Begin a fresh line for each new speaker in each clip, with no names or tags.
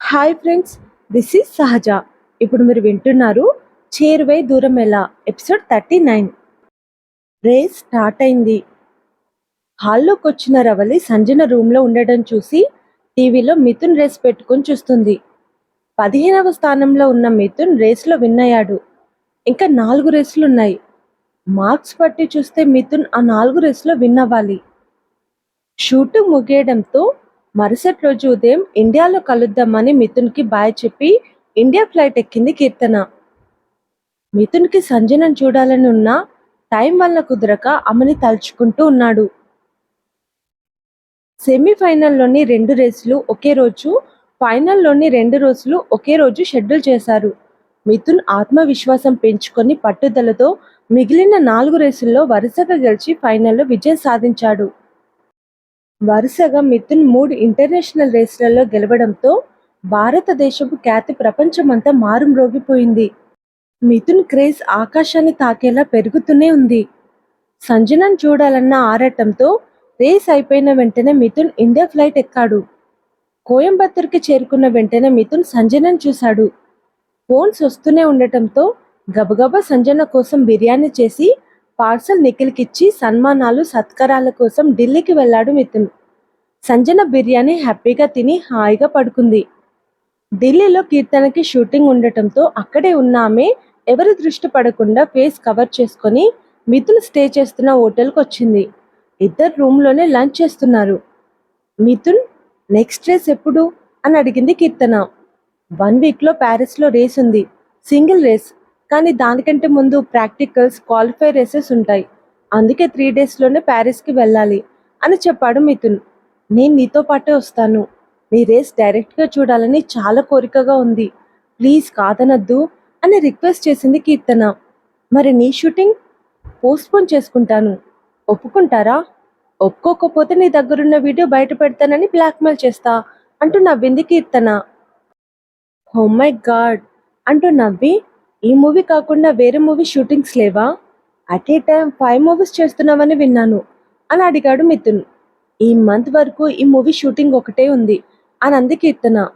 Hi friends this is సహజ. ఇప్పుడు మీరు వింటున్నారు చేరువై దూరం ఎలా? Episode thirty nine race start అయింది. హాల్లోకి వచ్చిన రవలి సంజన రూమ్లో ఉండడం చూసి టీవీలో మిథున్ రేస్ పెట్టుకొని చూస్తుంది. పదిహేనవ స్థానంలో ఉన్న మిథున్ రేస్లో విన్ అయ్యాడు. ఇంకా నాలుగు రేసులు ఉన్నాయి. మార్క్స్ బట్టి చూస్తే మిథున్ ఆ నాలుగు రేసులో విన్ అవ్వాలి. షూటింగ్ ముగియడంతో మరుసటి రోజు ఉదయం ఇండియాలో కలుద్దామని మిథున్కి బాయ్ చెప్పి ఇండియా ఫ్లైట్ ఎక్కింది కీర్తన. మిథున్కి సంజనను చూడాలని ఉన్నా టైం వల్ల కుదరక అమ్మని తలుచుకుంటూ ఉన్నాడు. సెమీఫైనల్లోని రెండు రేసులు ఒకే రోజు ఫైనల్లోని రెండు రోజులు ఒకే రోజు షెడ్యూల్ చేశారు. మిథున్ ఆత్మవిశ్వాసం పెంచుకొని పట్టుదలతో మిగిలిన నాలుగు రేసుల్లో వరుసగా గెలిచి ఫైనల్లో విజయం సాధించాడు. వరుసగా మిథున్ మూడు ఇంటర్నేషనల్ రేసులలో గెలవడంతో భారతదేశపు ఖ్యాతి ప్రపంచమంతా మారుమ్రోగిపోయింది. మిథున్ క్రేజ్ ఆకాశాన్ని తాకేలా పెరుగుతూనే ఉంది. సంజనన్ చూడాలన్న ఆరాటంతో రేస్ అయిపోయిన వెంటనే మిథున్ ఇండియా ఫ్లైట్ ఎక్కాడు. కోయంబత్తూర్కి చేరుకున్న వెంటనే మిథున్ సంజనన్ చూశాడు. ఫోన్స్ వస్తూనే ఉండటంతో గబగబా సంజన కోసం బిర్యానీ చేసి పార్సల్ నిఖిల్కిచ్చి సన్మానాలు సత్కారాల కోసం ఢిల్లీకి వెళ్ళాడు మిథున్. సంజన బిర్యానీ హ్యాపీగా తిని హాయిగా పడుకుంది. ఢిల్లీలో కీర్తనకి షూటింగ్ ఉండటంతో అక్కడే ఉన్న ఆమె ఎవరి దృష్టి పడకుండా ఫేస్ కవర్ చేసుకొని మిథున్ స్టే చేస్తున్న హోటల్కి వచ్చింది ఇద్దరు రూమ్లోనే లంచ్ చేస్తున్నారు. మిథున్ నెక్స్ట్ రేస్ ఎప్పుడు? అని అడిగింది కీర్తన. వన్ వీక్లో ప్యారిస్లో రేస్ ఉంది. Single race. కానీ దానికంటే ముందు ప్రాక్టికల్స్ క్వాలిఫై రేసెస్ ఉంటాయి. అందుకే త్రీ డేస్లోనే ప్యారిస్కి వెళ్ళాలి అని చెప్పాడు మిథున్. నేను నీతో పాటే వస్తాను. నీ రేస్ డైరెక్ట్గా చూడాలని చాలా కోరికగా ఉంది. ప్లీజ్ కాదనద్దు అని రిక్వెస్ట్ చేసింది కీర్తన. మరి నీ షూటింగ్? పోస్ట్పోన్ చేసుకుంటాను. ఒప్పుకుంటారా? ఒప్పుకోకపోతే నీ దగ్గరున్న వీడియో బయట పెడతానని బ్లాక్మెయిల్ చేస్తా అంటూ నవ్వింది కీర్తన. Home my God! అంటూ నవ్వి ఈ మూవీ కాకుండా వేరే మూవీ షూటింగ్స్ లేవా? At a time five movies చేస్తున్నావని విన్నాను అని అడిగాడు మిథున్. ఈ మంత్ వరకు ఈ మూవీ షూటింగ్ ఒకటే ఉంది అని అంది కీర్తన.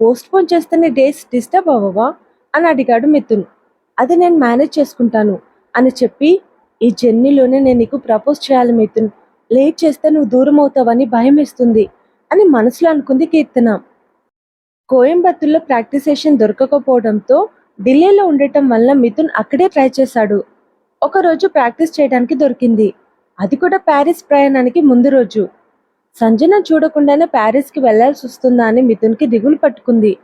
పోస్ట్ పోన్ చేస్తున్న డేస్ డిస్టర్బ్ అవ్వవా? అని అడిగాడు మిథున్. అది నేను మేనేజ్ చేసుకుంటాను అని చెప్పి ఈ జర్నీలోనే నేను నీకు ప్రపోజ్ చేయాలి మిథున్. లేట్ చేస్తే నువ్వు దూరం అవుతావని భయం వేస్తుంది అని మనసులో అనుకుంది కీర్తన. కోయంబత్తూర్లో ప్రాక్టీస్ సెషన్ దొరకకపోవడంతో ఢిల్లీలో ఉండటం వల్ల మిథున్ అక్కడే ట్రై చేశాడు. ఒకరోజు ప్రాక్టీస్ చేయడానికి దొరికింది. అది కూడా ప్యారిస్ ప్రయాణానికి ముందు రోజు. సంజన చూడకుండానే ప్యారిస్కి వెళ్ళాల్సి వస్తుందా అని మిథున్కి దిగులు పట్టుకుంది.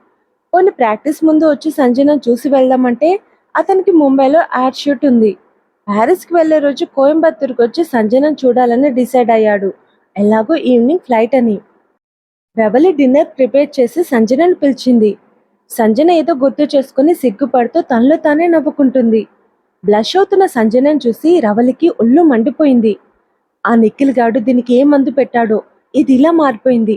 కొన్ని ప్రాక్టీస్ ముందు వచ్చి సంజన చూసి వెళ్దామంటే అతనికి ముంబైలో యాడ్ షూట్ ఉంది. ప్యారిస్కి వెళ్ళే రోజు కోయంబత్తూర్కి వచ్చి సంజనం చూడాలని డిసైడ్ అయ్యాడు. ఎలాగో ఈవినింగ్ ఫ్లైట్ అని. రవలి డిన్నర్ ప్రిపేర్ చేసి సంజనను పిలిచింది. సంజన ఏదో గుర్తు చేసుకుని సిగ్గుపడుతూ తనలో తానే నవ్వుకుంటుంది. బ్లష్ అవుతున్న సంజనను చూసి రవలికి ఒళ్ళు మండిపోయింది. ఆ నిఖిల్ గాడు దీనికి ఏ మందు పెట్టాడో ఇది ఇలా మారిపోయింది.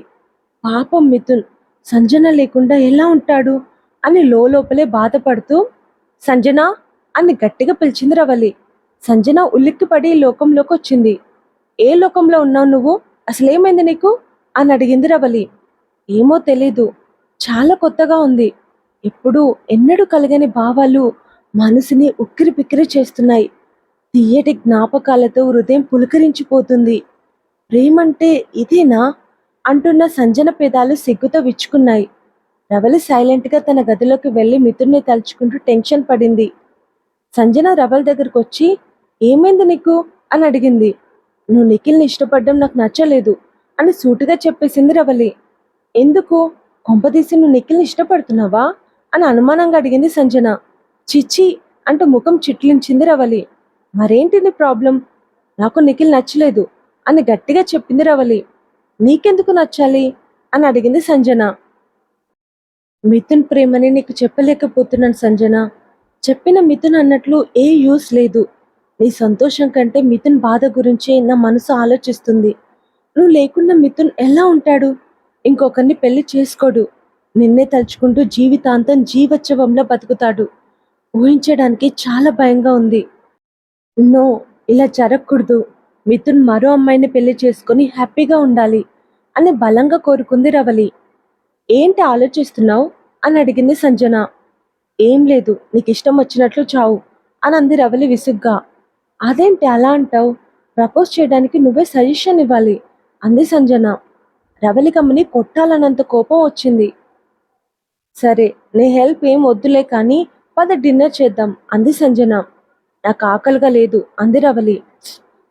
పాపం మిథున్ సంజన లేకుండా ఎలా ఉంటాడు అని లోపలే బాధపడుతూ సంజన అని గట్టిగా పిలిచింది రవలి. సంజన ఉలిక్కిపడి లోకంలోకి వచ్చింది. ఏ లోకంలో ఉన్నావు నువ్వు? అసలేమైంది నీకు? అని అడిగింది రవలి. ఏమో తెలీదు. చాలా కొత్తగా ఉంది. ఎప్పుడు ఎన్నడూ కలిగని భావాలు మనసుని ఉక్కిరి పిక్కిరి చేస్తున్నాయి. తీయటి జ్ఞాపకాలతో హృదయం పులకరించిపోతుంది. ప్రేమంటే ఇదేనా? అంటున్న సంజన పేదాలు సిగ్గుతో విచ్చుకున్నాయి. రవలి సైలెంట్గా తన గదిలోకి వెళ్ళి మిత్రుని తలుచుకుంటూ టెన్షన్ పడింది. సంజన రవల్ దగ్గరకు వచ్చి ఏమైంది నీకు? అని అడిగింది. నువ్వు నిఖిల్ని ఇష్టపడడం నాకు నచ్చలేదు అని సూటిగా చెప్పేసింది రవలి. ఎందుకు? కొంపదీసి నువ్వు నిఖిల్ని ఇష్టపడుతున్నావా? అని అనుమానంగా అడిగింది సంజన. చిచ్చి అంటూ ముఖం చిట్లించింది రవలి. మరేంటి నీ ప్రాబ్లం? నాకు నిఖిల్ నచ్చలేదు అని గట్టిగా చెప్పింది రవలి. నీకెందుకు నచ్చాలి? అని అడిగింది సంజన. మిథున్ ప్రేమని నీకు చెప్పలేకపోతున్నాను సంజన. చెప్పిన మిథున్ అన్నట్లు ఏ యూస్ లేదు. నీ సంతోషం కంటే మిథున్ బాధ గురించే నా మనసు ఆలోచిస్తుంది. నువ్వు లేకుండా మిథున్ ఎలా ఉంటాడు? ఇంకొకరిని పెళ్ళి చేసుకోడు. నిన్నే తలుచుకుంటూ జీవితాంతం జీవోత్సవంలో బతుకుతాడు. ఊహించడానికి చాలా భయంగా ఉంది. నో ఇలా జరగకూడదు. మిథున్ మరో అమ్మాయిని పెళ్ళి చేసుకుని హ్యాపీగా ఉండాలి అని బలంగా కోరుకుంది రవలి. ఏంటి ఆలోచిస్తున్నావు? అని అడిగింది సంజన. ఏం లేదు నీకు ఇష్టం వచ్చినట్లు చావు అని అంది రవలి విసుగ్గా. అదేంటి అలా అంటావు? ప్రపోజ్ చేయడానికి నువ్వే సజెషన్ ఇవ్వాలి అంది సంజన. రవలికమ్మని కొట్టాలన్నంత కోపం వచ్చింది. సరే నీ హెల్ప్ ఏం వద్దులే కానీ పద డిన్నర్ చేద్దాం. అంది సంజన. నాకు ఆకలిగా లేదు అంది రవలి.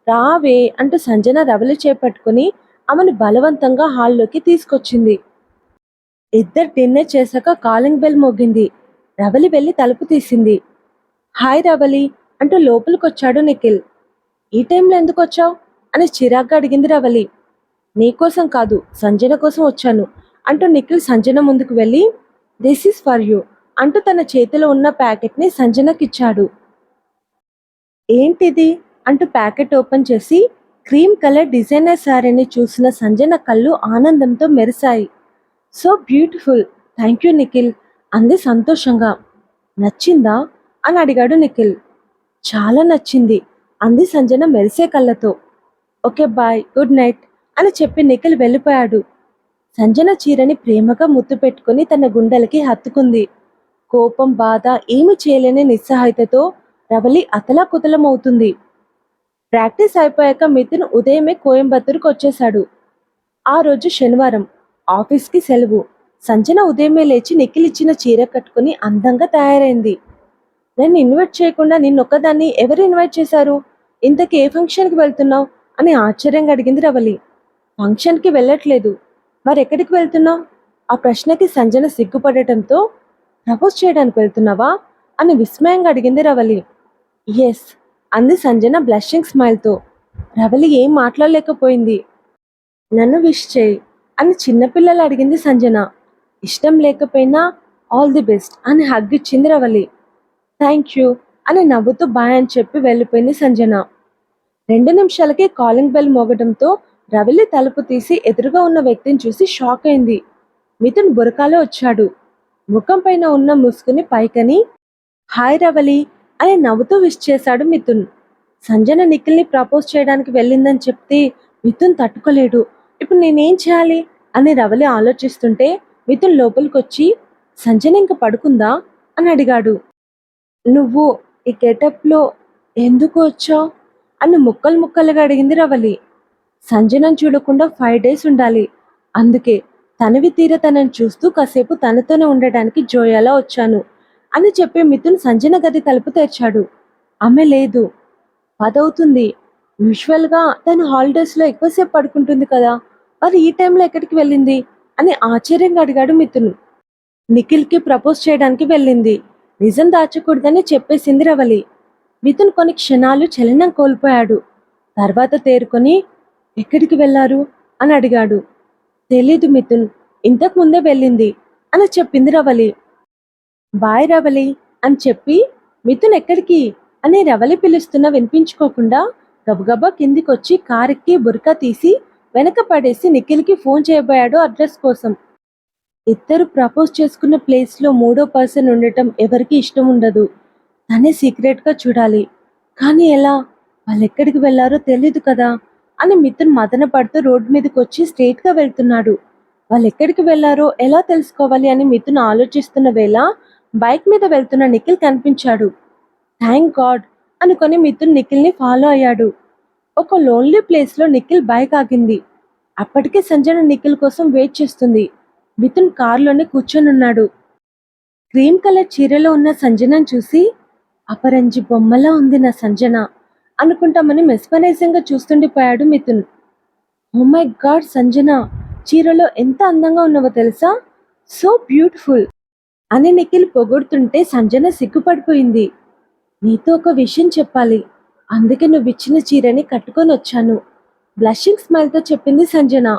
రావే అంటూ సంజన రవలి చేపట్టుకుని ఆమెను బలవంతంగా హాల్లోకి తీసుకొచ్చింది. ఇద్దరు డిన్నర్ చేశాక కాలింగ్ బెల్ మోగింది. రవలి వెళ్ళి తలుపు తీసింది. హాయ్ రవలి అంటూ లోపలికొచ్చాడు నిఖిల్. ఈ టైంలో ఎందుకు వచ్చావు? అని చిరాగ్గా అడిగింది రవలి. నీకోసం కాదు సంజన కోసం వచ్చాను అంటూ నిఖిల్ సంజన ముందుకు వెళ్ళి దిస్ ఈస్ ఫర్ యూ అంటూ తన చేతిలో ఉన్న ప్యాకెట్ని సంజనకిచ్చాడు. ఏంటిది? అంటూ ప్యాకెట్ ఓపెన్ చేసి క్రీమ్ కలర్ డిజైనర్ శారీని చూసిన సంజన కళ్ళు ఆనందంతో మెరిశాయి. So beautiful thank you Nikhil అంది సంతోషంగా. నచ్చిందా? అని అడిగాడు నిఖిల్. చాలా నచ్చింది అంది సంజన మెరిసే కళ్ళతో. ఓకే బాయ్ గుడ్ నైట్ అని చెప్పి నిఖిల్ వెళ్ళిపోయాడు. సంజన చీరని ప్రేమగా ముద్దు పెట్టుకుని తన గుండెలకి హత్తుకుంది. కోపం బాధ ఏమి చేయలేని నిస్సహాయతతో రవలి అతలాకుతలమవుతుంది. ప్రాక్టీస్ అయిపోయాక మిథున్ ఉదయమే కోయంబత్తూరుకు వచ్చేశాడు. ఆ రోజు శనివారం ఆఫీస్కి సెలవు. సంజన ఉదయమే లేచి నిఖిలిచ్చిన చీర కట్టుకుని అందంగా తయారైంది. నన్ను ఇన్వైట్ చేయకుండా నిన్నొక్కదాన్ని ఎవరు ఇన్వైట్ చేశారు? ఇంతకీ ఏ ఫంక్షన్కి వెళ్తున్నావు? అని ఆశ్చర్యంగా అడిగింది రవలి. ఫంక్షన్కి వెళ్ళట్లేదు. మరి ఎక్కడికి వెళ్తున్నావు? ఆ ప్రశ్నకి సంజన సిగ్గుపడటంతో ప్రపోజ్ చేయడానికి వెళ్తున్నావా? అని విస్మయంగా అడిగింది రవలి. ఎస్ అంది సంజన బ్లషింగ్ స్మైల్తో. రవలి ఏం మాట్లాడలేకపోయింది. నన్ను విష్ చేయి అని చిన్నపిల్లలు అడిగింది సంజన. ఇష్టం లేకపోయినా ఆల్ ది బెస్ట్ అని హగ్ ఇచ్చింది రవలి. థ్యాంక్ యూ అని నవ్వుతూ బాయ్ అని చెప్పి వెళ్ళిపోయింది సంజన. రెండు నిమిషాలకే కాలింగ్ బెల్ మోగడంతో రవిలి తలుపు తీసి ఎదురుగా ఉన్న వ్యక్తిని చూసి షాక్ అయింది. మిథున్ బురకాలో వచ్చాడు. ముఖం పైన ఉన్న ముసుగుని పైకని హాయ్ రవలి అని నవ్వుతూ విష్ చేశాడు మిథున్. సంజన నిఖిల్ని ప్రపోజ్ చేయడానికి వెళ్ళిందని చెప్తే మిథున్ తట్టుకోలేడు. ఇప్పుడు నేనేం చేయాలి? అని రవలి ఆలోచిస్తుంటే మిథున్ లోపలికొచ్చి సంజన ఇంక పడుకుందా? అని అడిగాడు. నువ్వు ఈ గెటప్లో ఎందుకు వచ్చావు? అని ముక్కలు ముక్కలుగా అడిగింది రవలి. సంజనం చూడకుండా ఫైవ్ డేస్ ఉండాలి. అందుకే తనవి తీర తనని చూస్తూ కాసేపు తనతోనే ఉండడానికి జోయాలా వచ్చాను అని చెప్పి మిథున్ సంజన గది తలుపు తెరిచాడు. ఆమె లేదు. పదవుతుంది. యూజువల్గా తను హాలిడేస్లో ఎక్కువసేపు పడుకుంటుంది కదా. మరి ఈ టైంలో ఎక్కడికి వెళ్ళింది? అని ఆశ్చర్యంగా అడిగాడు మిథున్. నిఖిల్కి ప్రపోజ్ చేయడానికి వెళ్ళింది. నిజం దాచకూడదని చెప్పేసింది రవలి. మిథున్ కొన్ని క్షణాలు చలనం కోల్పోయాడు. తర్వాత తేరుకొని ఎక్కడికి వెళ్ళారు అని అడిగాడు. తెలీదు మిథున్ ఇంతకు ముందే వెళ్ళింది అని చెప్పింది రవలి. బాయ్ రవలి అని చెప్పి మిథున్ ఎక్కడికి? అని రవలి పిలుస్తున్నా వినిపించుకోకుండా గబగబా కిందికొచ్చి కారెక్కి బురకా తీసి వెనక పడేసి నిఖిల్కి ఫోన్ చేయబోయాడు అడ్రస్ కోసం. ఇద్దరు ప్రపోజ్ చేసుకున్న ప్లేస్లో మూడో పర్సన్ ఉండటం ఎవరికి ఇష్టం ఉండదు. తనే సీక్రెట్గా చూడాలి. కానీ ఎలా? వాళ్ళు ఎక్కడికి వెళ్ళారో తెలీదు కదా. అని మిథున్ మదన పడుతూ రోడ్డు మీదకి వచ్చి స్ట్రైట్గా వెళ్తున్నాడు. వాళ్ళు ఎక్కడికి వెళ్ళారో ఎలా తెలుసుకోవాలి అని మిథున్ ఆలోచిస్తున్న వేళ బైక్ మీద వెళ్తున్న నిఖిల్ కనిపించాడు. థ్యాంక్ గాడ్ అనుకొని మిథున్ నిఖిల్ని ఫాలో అయ్యాడు. ఒక లోన్లీ ప్లేస్లో నిఖిల్ బైక్ ఆగింది. అప్పటికే సంజన నిఖిల్ కోసం వెయిట్ చేస్తుంది. మిథున్ కారులోనే కూర్చొనున్నాడు క్రీమ్ కలర్ చీరలో ఉన్న సంజనను చూసి అపరంజి బొమ్మలా ఉంది నా సంజన. అనుకుంటామని మెస్పనైజింగ్గా చూస్తుండిపోయాడు మిథున్. మై గాడ్ సంజన చీరలో ఎంత అందంగా ఉన్నావో తెలుసా? సో బ్యూటిఫుల్ అని నిఖిల్ పొగుడుతుంటే సంజన సిగ్గుపడిపోయింది. నీతో ఒక విషయం చెప్పాలి. అందుకే నువ్వు ఇచ్చిన చీరని కట్టుకొని వచ్చాను. బ్లషింగ్ స్మైల్తో చెప్పింది సంజన.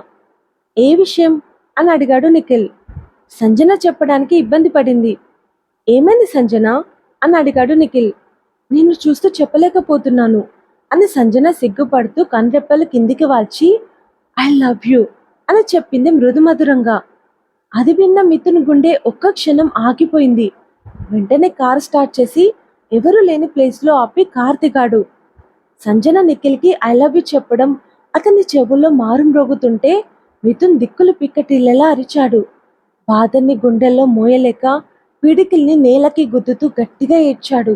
ఏ విషయం? అని అడిగాడు నిఖిల్. సంజన చెప్పడానికి ఇబ్బంది పడింది. ఏమైంది సంజన? అని అడిగాడు నిఖిల్. నిన్ను చూస్తూ చెప్పలేకపోతున్నాను. అని సంజన సిగ్గుపడుతూ కన్రెప్పలు కిందికి వాల్చి ఐ లవ్ యూ అని చెప్పింది మృదుమధురంగా. అది విన్న మిథున్ గుండె ఒక్క క్షణం ఆగిపోయింది. వెంటనే కార్ స్టార్ట్ చేసి ఎవరు లేని ప్లేస్లో ఆపి కార్ దిగాడు సంజన నిఖిల్కి ఐ లవ్ యూ చెప్పడం అతని చెవుల్లో మారుమ్రోగుతుంటే మిథున్ దిక్కులు పిక్కటిల్లెలా అరిచాడు. బాధని గుండెల్లో మోయలేక పిడికిల్ని నేలకి గుద్దుతూ గట్టిగా ఏడ్చాడు.